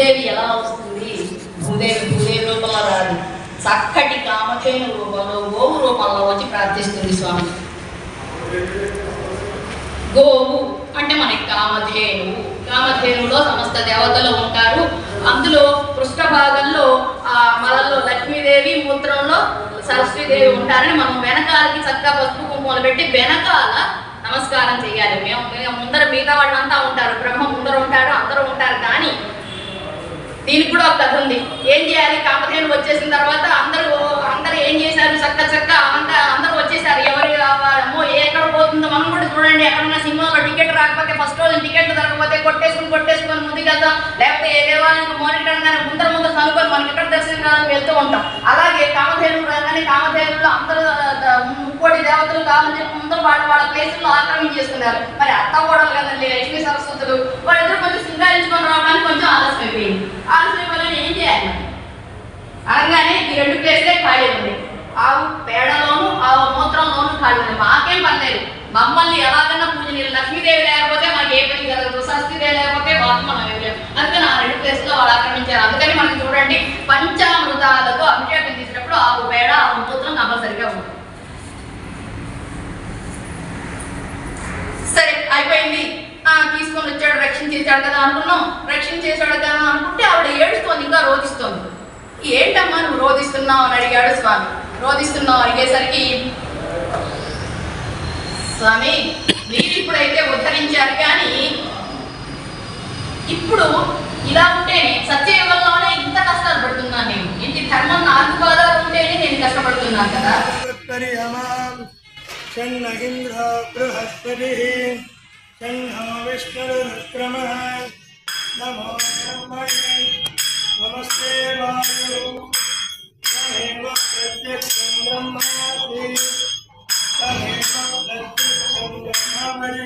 భూదేవి ఎలా వస్తుంది? భూదేవి భూదేవి రూపంలో రాదు. చక్కటి కామధేను రూపంలో గోవు రూపంలో వచ్చి ప్రార్థిస్తుంది స్వామి. గోవు అంటే మనకి కామధేను కామధేనులో సమస్త దేవతలు ఉంటారు. అందులో పృష్ఠ భాగంలో ఆ మలలో లక్ష్మీదేవి మూత్రంలో సరస్వీదేవి ఉంటారని మనం వెనకాలకి చక్కగా పసుపు కుంకుమలు పెట్టి వెనకాల నమస్కారం చేయాలి. మేము ముందర మిగతా వాళ్ళంతా ఉంటారు. బ్రహ్మ ముందర ఉంటారు దీనికి కూడా ఒక కథ ఉంది. ఏం చేయాలి? కామధేను వచ్చేసిన తర్వాత అందరూ అందరూ ఏం చేశారు? చక్క చక్క అంతా అందరూ వచ్చేసారు. ఎవరు అమ్మో ఎక్కడ పోతుందో మనం కూడా చూడండి. ఎక్కడన్నా సినిమాలో టికెట్ రాకపోతే ఫస్ట్ రోజు టికెట్ దొరకపోతే కొట్టేసుకుని కొట్టేసుకొని ముందుకెళ్తాం లేకపోతే ఏ దేవాలయానికి కానీ ముందర ముందర కనుక్కొని మనకి ఎక్కడ దర్శనం కాదని వెళ్తూ ఉంటాం. అలాగే కామధేనులు రాగానే కామధేనుల్లో అందరూ ముక్కోటి దేవతలు కావాలని చెప్పి ముందర వాళ్ళ వాళ్ళ ప్లేసుల్లో ఆక్రమించేసుకున్నారు మరి అత్త కూడా కదండి లక్ష్మీ సరస్వతులు. అనగానే ఈ రెండు ప్లేస్లే ఖాళీ ఉంది ఆవు పేడలోను ఆవు మూత్రంలోను ఖాళీ ఉంది మాకేం పర్లేదు మమ్మల్ని ఎలాగన్నా పూజ నీళ్ళు లక్ష్మీదేవి లేకపోతే మనకి ఏ పని జరగదు సరస్వతీదేవి లేకపోతే బాధ మనం ఇవ్వలేము అందుకని ఆ రెండు ప్లేస్లో వాళ్ళు ఆక్రమించారు. అందుకని మనం చూడండి పంచామృతాలతో అభిషేకం చేసినప్పుడు ఆవు పేడ ఆవు మూత్రం కంపల్సరిగా ఉంటుంది సరే అయిపోయింది. ఆ, తీసుకొని వచ్చాడు రక్షణ చేశాడు కదా అనుకున్నాం. రక్షణ చేశాడు కదా రోధిస్తున్నావు అని అడిగాడు స్వామి. రోధిస్తున్నావు అడిగేసరికి స్వామి మీరు ఇప్పుడైతే ఉద్ధరించారు కానీ ఇప్పుడు ఇలా ఉంటే సత్యయుగంలోనే ఇంత కష్టాలు పడుతున్నాను నేను. ఇంటి ధర్మం నాలుగు బాధలు ఉంటేనే నేను కష్టపడుతున్నాను కదా? షణ్మగింద్ర బృహస్పతి షణ్హమ నమో